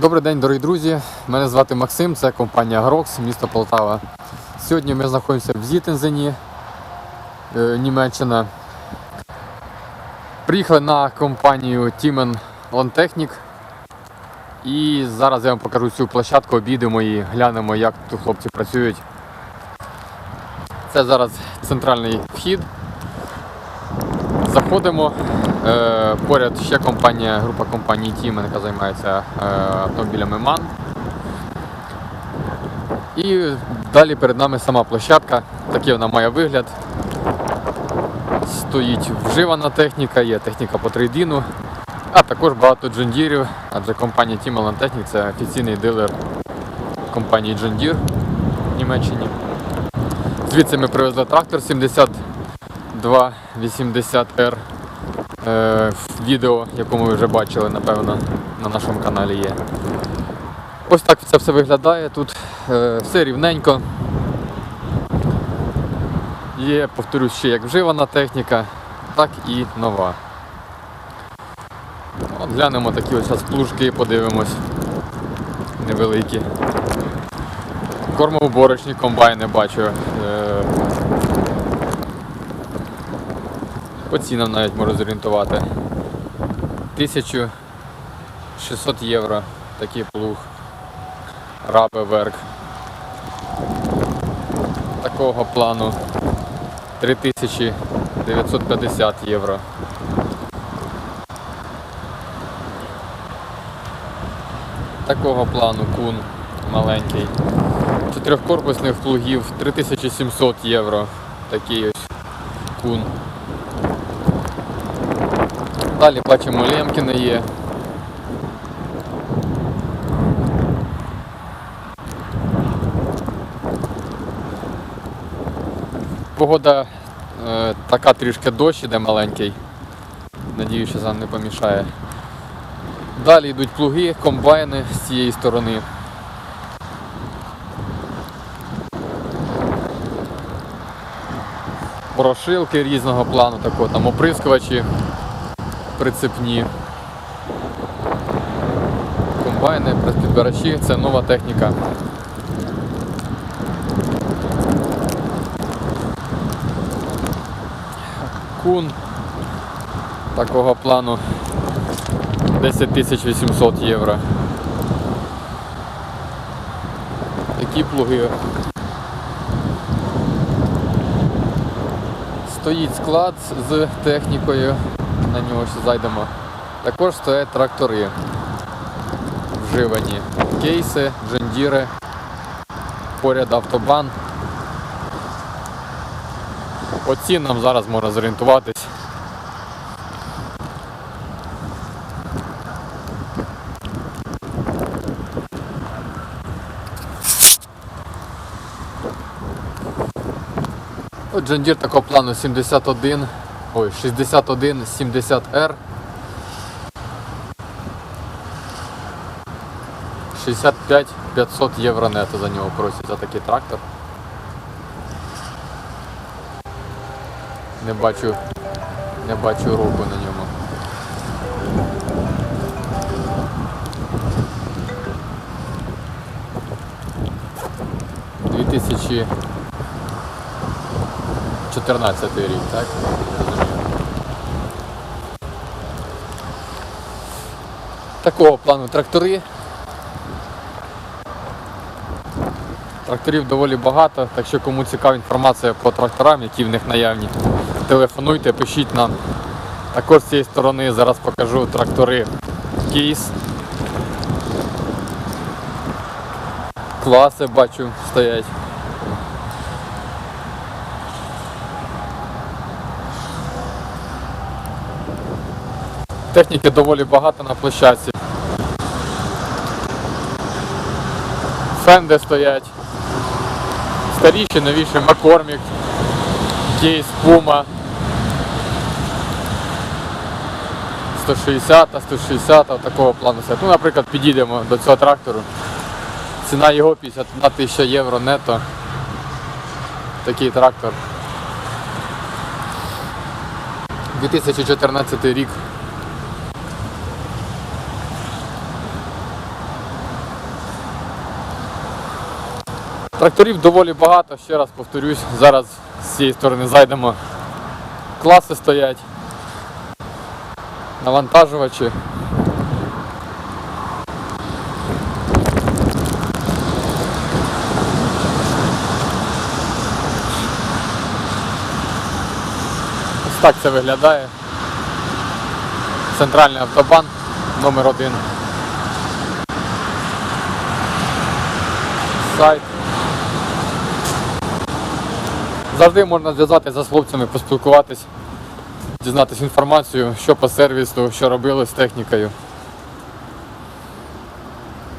Добрий день, дорогі друзі. Мене звати Максим, це компанія Грокс, місто Полтава. Сьогодні ми знаходимося в Зітензені, е, Німеччина. Приїхали на компанію Тімен Лантехнік. І зараз я вам покажу цю площадку, обійдемо і глянемо, як тут хлопці працюють. Це зараз центральний вхід. Заходимо. Е, поряд ще компанія, група компаній Тімен, яка займається е, автомобілями МАН. І далі перед нами сама площадка, такий вона має вигляд. Стоїть вживана техніка, є техніка по трейдину, а також багато джондірів, адже компанія Тімелан Technic це офіційний дилер компанії John в Німеччині. Звідси ми привезли трактор 70 280R. Е, відео, якому ви вже бачили, напевно, на нашому каналі є. Ось так це все виглядає. Тут е, все рівненько. Є, повторюсь, ще як вживана техніка, так і нова. От Глянемо такі ось плужки, подивимось. Невеликі. Кормовоборочні комбайни бачу. Е, по цінам навіть можу зорієнтувати. 1600 євро такий плуг. Рабе верк. Такого плану 3950 євро. Такого плану кун маленький. Чотирьохкорпусних плугів 3700 євро. Такий ось кун. Далі бачимо Лемкіни є. Погода е, така трішки дощ іде маленький. Надію, що нам не помішає. Далі йдуть плуги, комбайни з цієї сторони. Порошилки різного плану, такого там оприскувачі прицепні. Комбайни, прес-підбирачі, це нова техніка. Кун такого плану 10 800 євро. Такі плуги. Стоїть склад з технікою на нього ще зайдемо. Також стоять трактори вживані. Кейси, джендіри, поряд автобан. По цінам зараз можна зорієнтуватись. Джендір такого плану 71, ой, 61 70R. 65 500 євро нето за нього просять за такий трактор. Не бачу, не бачу руку на ньому. Дві тисячі 14 рік, так? Такого плану трактори. Тракторів доволі багато, так що кому цікава інформація по тракторам, які в них наявні, телефонуйте, пишіть нам. Також з цієї сторони зараз покажу трактори кейс. Класи бачу стоять. Техніки доволі багато на площадці. Фенди стоять. Старіші, новіші Маккормік, Кейс, Puma. 160, 160 такого плану все. Ну, наприклад, підійдемо до цього трактору. Ціна його 51 тисяча євро нето. Такий трактор. 2014 рік. Тракторів доволі багато, ще раз повторюсь, зараз з цієї сторони зайдемо. Класи стоять. Навантажувачі. Ось так це виглядає. Центральний автобан номер один. Сайт. Завжди можна зв'язатися з хлопцями, поспілкуватись, дізнатися інформацію, що по сервісу, що робили з технікою.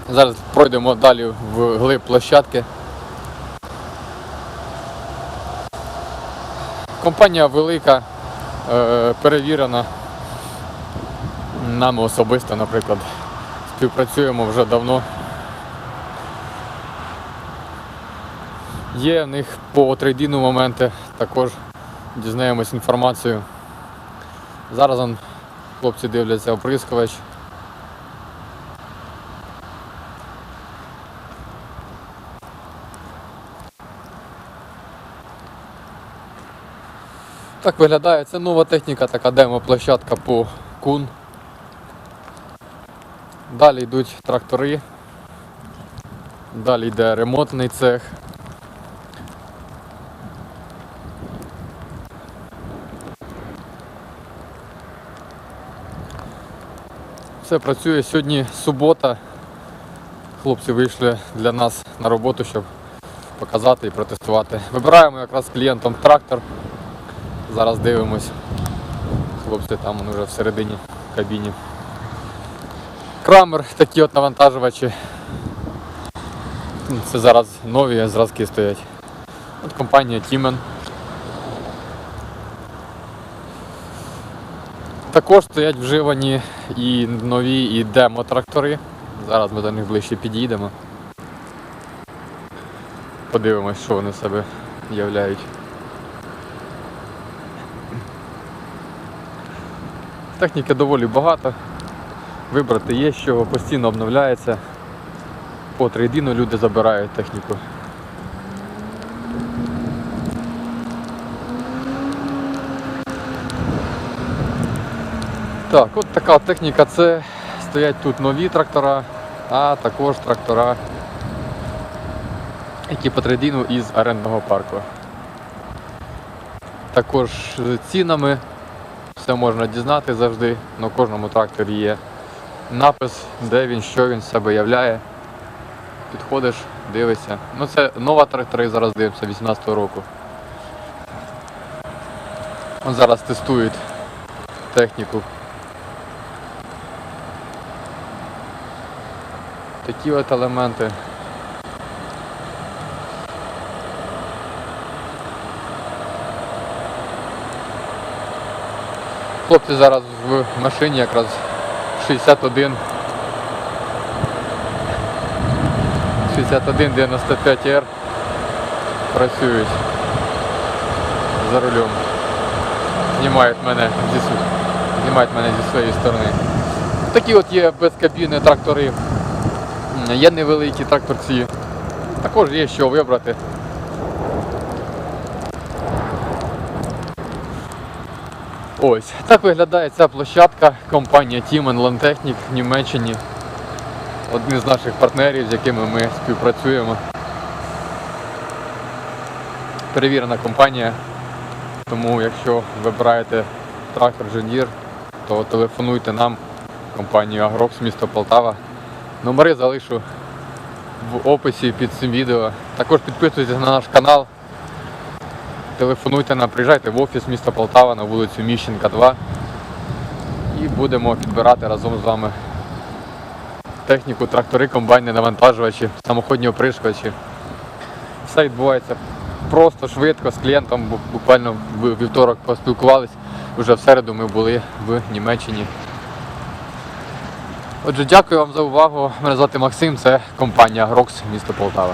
Зараз пройдемо далі в глиб площадки. Компанія велика, е, перевірена. Нами особисто, наприклад, співпрацюємо вже давно. Є в них по трейдину моменти, також дізнаємось інформацію. Зараз он, хлопці дивляться оприскувач. Так виглядає. Це нова техніка, така демо-площадка по кун. Далі йдуть трактори. Далі йде ремонтний цех. Все працює. Сьогодні субота. Хлопці вийшли для нас на роботу, щоб показати і протестувати. Вибираємо якраз з клієнтом трактор. Зараз дивимось. Хлопці там вони вже всередині кабіні. Крамер, такі от навантажувачі. Це зараз нові зразки стоять. От компанія Тімен. Також стоять вживані і нові, і демо-трактори. Зараз ми до них ближче підійдемо. Подивимось, що вони себе являють. Техніки доволі багато. Вибрати є, чого постійно обновляється. По трейдину люди забирають техніку. Так, от така техніка. Це стоять тут нові трактора, а також трактора, які по трейдину із орендного парку. Також з цінами все можна дізнати завжди. На кожному тракторі є напис, де він, що він себе являє. Підходиш, дивишся. Ну це нова трактори зараз дивимося 18-го року. Зараз тестують техніку. Такі от елементи. Хлопці зараз в машині якраз 61 6195R працюють за рулем. Знімають мене зі, знімають мене зі своєї сторони. Такі от є без кабіни трактори. Є невеликі тракторці. Також є що вибрати. Ось, так виглядає ця площадка компанія Тімен Лантехнік в Німеччині. Один з наших партнерів, з якими ми співпрацюємо. Перевірена компанія. Тому якщо вибираєте трактор Жендір, то телефонуйте нам, компанію Агрокс, місто Полтава. Номери залишу в описі під цим відео. Також підписуйтесь на наш канал. Телефонуйте нам, приїжджайте в офіс міста Полтава на вулицю Міщенка 2 і будемо підбирати разом з вами техніку, трактори, комбайни, навантажувачі, самоходні опришувачі. Все відбувається просто швидко з клієнтом. бу- Буквально в вівторок поспілкувались. Вже в середу ми були в Німеччині. Отже, дякую вам за увагу. Мене звати Максим, це компанія Грокс, місто Полтава.